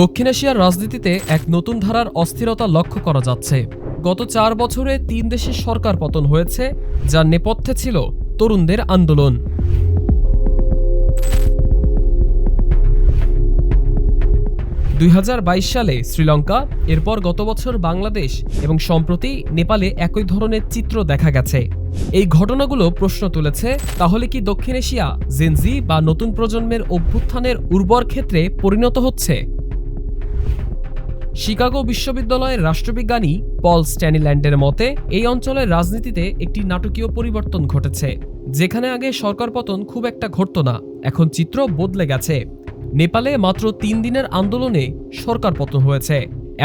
দক্ষিণ এশিয়ার রাজনীতিতে এক নতুন ধারার অস্থিরতা লক্ষ্য করা যাচ্ছে। গত চার বছরে তিন দেশের সরকার পতন হয়েছে, যার নেপথ্যে ছিল তরুণদের আন্দোলন। দুই হাজার বাইশ সালে শ্রীলঙ্কা, এরপর গত বছর বাংলাদেশ এবং সম্প্রতি নেপালে একই ধরনের চিত্র দেখা গেছে। এই ঘটনাগুলো প্রশ্ন তুলেছে, তাহলে কি দক্ষিণ এশিয়া জেনজি বা নতুন প্রজন্মের অভ্যুত্থানের উর্বর ক্ষেত্রে পরিণত হচ্ছে? শিকাগো বিশ্ববিদ্যালয়ের রাষ্ট্রবিজ্ঞানী পল স্ট্যানিল্যান্ডের মতে, এই অঞ্চলের রাজনীতিতে একটি নাটকীয় পরিবর্তন ঘটেছে, যেখানে আগে সরকার পতন খুব একটা ঘটত না, এখন চিত্র বদলে গেছে। নেপালে মাত্র তিন দিনের আন্দোলনে সরকার পতন হয়েছে,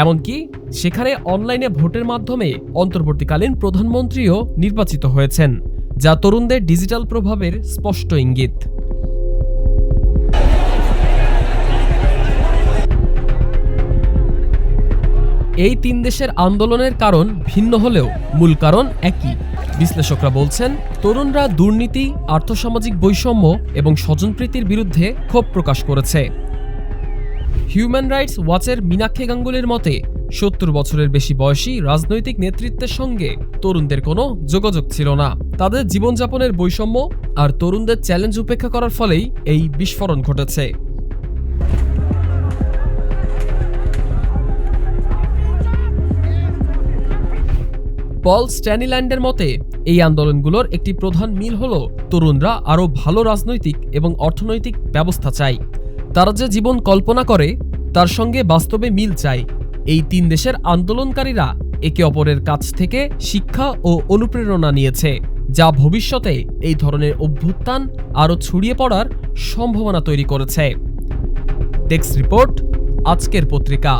এমনকি সেখানে অনলাইনে ভোটের মাধ্যমে অন্তর্বর্তীকালীন প্রধানমন্ত্রীও নির্বাচিত হয়েছেন, যা তরুণদের ডিজিটাল প্রভাবের স্পষ্ট ইঙ্গিত। এই তিন দেশের আন্দোলনের কারণ ভিন্ন হলেও মূল কারণ একই। বিশ্লেষকরা বলছেন, তরুণরা দুর্নীতি, আর্থসামাজিক বৈষম্য এবং স্বজনপ্রীতির বিরুদ্ধে ক্ষোভ প্রকাশ করেছে। হিউম্যান রাইটস ওয়াচের মীনাক্ষী গাঙ্গুলির মতে, সত্তর বছরের বেশি বয়সী রাজনৈতিক নেতৃত্বের সঙ্গে তরুণদের কোনো যোগাযোগ ছিল না। তাদের জীবনযাপনের বৈষম্য আর তরুণদের চ্যালেঞ্জ উপেক্ষা করার ফলেই এই বিস্ফোরণ ঘটেছে। পল স্ট্যানিল্যান্ডের মতে, এই আন্দোলনগুলোর একটি প্রধান মিল হল, তরুণরা আরও ভালো রাজনৈতিক এবং অর্থনৈতিক ব্যবস্থা চায়। তারা যে জীবন কল্পনা করে, তার সঙ্গে বাস্তবে মিল চায়। এই তিন দেশের আন্দোলনকারীরা একে অপরের কাছ থেকে শিক্ষা ও অনুপ্রেরণা নিয়েছে, যা ভবিষ্যতে এই ধরনের অভ্যুত্থান আরও ছড়িয়ে পড়ার সম্ভাবনা তৈরি করেছে। ডেস্ক রিপোর্ট, আজকের পত্রিকা।